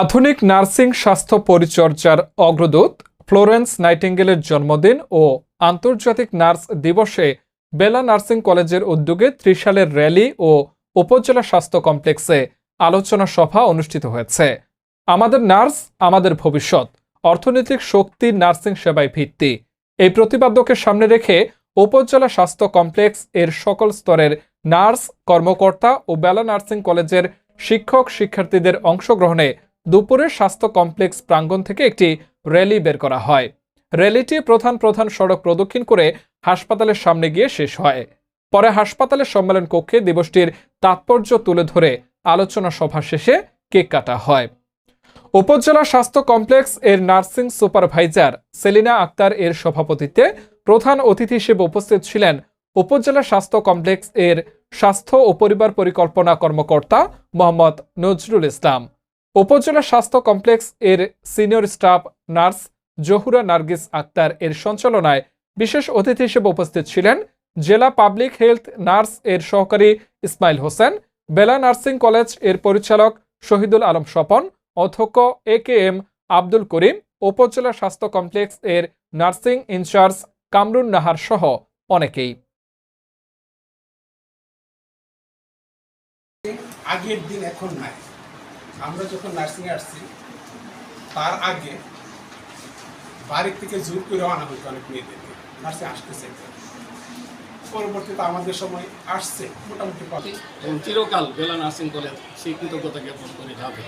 আধুনিক নার্সিং স্বাস্থ্য পরিচর্যার অগ্রদূত ফ্লোরেন্স নাইটিঙ্গেলের জন্মদিন ও আন্তর্জাতিক নার্স দিবসে বেলা নার্সিং কলেজের উদ্যোগে ত্রিশালের র্যালি ও উপজেলা স্বাস্থ্য কমপ্লেক্সে আলোচনা সভা অনুষ্ঠিত হয়েছে। আমাদের নার্স, আমাদের ভবিষ্যৎ, অর্থনৈতিক শক্তি, নার্সিং সেবায় ভিত্তি। এই প্রতিপাদ্যকে সামনে রেখে উপজেলা স্বাস্থ্য কমপ্লেক্স এর সকল স্তরের নার্স, কর্মকর্তা ও বেলা নার্সিং কলেজের শিক্ষক শিক্ষার্থীদের অংশগ্রহণে দুপুরে স্বাস্থ্য কমপ্লেক্স প্রাঙ্গণ থেকে একটি র্যালি বের করা হয়। র্যালিটি প্রধান প্রধান সড়ক প্রদক্ষিণ করে হাসপাতালের সামনে গিয়ে শেষ হয়। পরে হাসপাতালের সম্মেলন কক্ষে দিবসটির তাৎপর্য তুলে ধরে আলোচনা সভা শেষে কেক কাটা হয়। উপজেলা স্বাস্থ্য কমপ্লেক্স এর নার্সিং সুপারভাইজার সেলিনা আক্তার এর সভাপতিত্বে প্রধান অতিথি হিসেবে উপস্থিত ছিলেন উপজেলা স্বাস্থ্য কমপ্লেক্স এর স্বাস্থ্য ও পরিবার পরিকল্পনা কর্মকর্তা মোহাম্মদ নজরুল ইসলাম। উপজেলা স্বাস্থ্য কমপ্লেক্স এর senior staff nurse Jahura Nargis Akter এর সঞ্চালনায় বিশেষ অতিথি হিসেবে উপস্থিত ছিলেন জেলা পাবলিক হেলথ নার্স এর সহকারী ইসমাইল হোসেন, বেলা নার্সিং কলেজের পরিচালক শহীদুল আলম স্বপন, অধ্যক্ষ এ কে এম আব্দুল করিম, উপজেলা স্বাস্থ্য কমপ্লেক্স এর নার্সিং ইনচার্জ কামরুন নাহার সহ অনেকেই। আগের দিন এখন নাই। আমরা যখন নার্সিংয়ে আসছি, তার আগে বাড়ির থেকে জোর করে আনা হতো অনেক মেয়েদেরকে। নার্সিং আসতেছে পরবর্তীতে আমাদের সময় আসছে, মোটামুটি কত এবং চিরকাল বেলা নার্সিং কলেজ সেই কৃতজ্ঞতা জ্ঞাপন করে যাবে।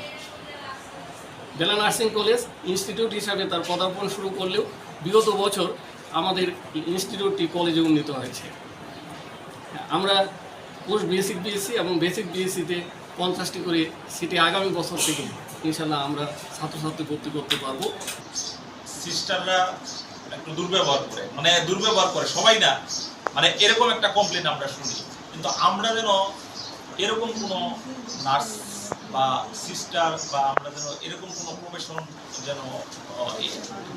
বেলা নার্সিং কলেজ ইনস্টিটিউট হিসাবে তার পদার্পণ শুরু করলেও বিগত বছর আমাদের ইনস্টিটিউটটি কলেজে উন্নীত হয়েছে। আমরা পোস্ট বেসিক বিএসসি এবং বেসিক বিএসসিতে পঞ্চাশটি করে সিটে আগামী বছর থেকে ইনশাল্লাহ আমরা ছাত্রছাত্রী ভর্তি করতে পারব। সিস্টাররা একটু দুর্ব্যবহার করে মানে দুর্ব্যবহার করে সবাই না মানে এরকম একটা কমপ্লেন আমরা শুনি। কিন্তু আমরা যেন এরকম কোনো নার্স বা সিস্টার বা আমরা যেন এরকম কোনো প্রফেশন যেন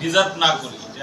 ডিজার্ভ না করি যে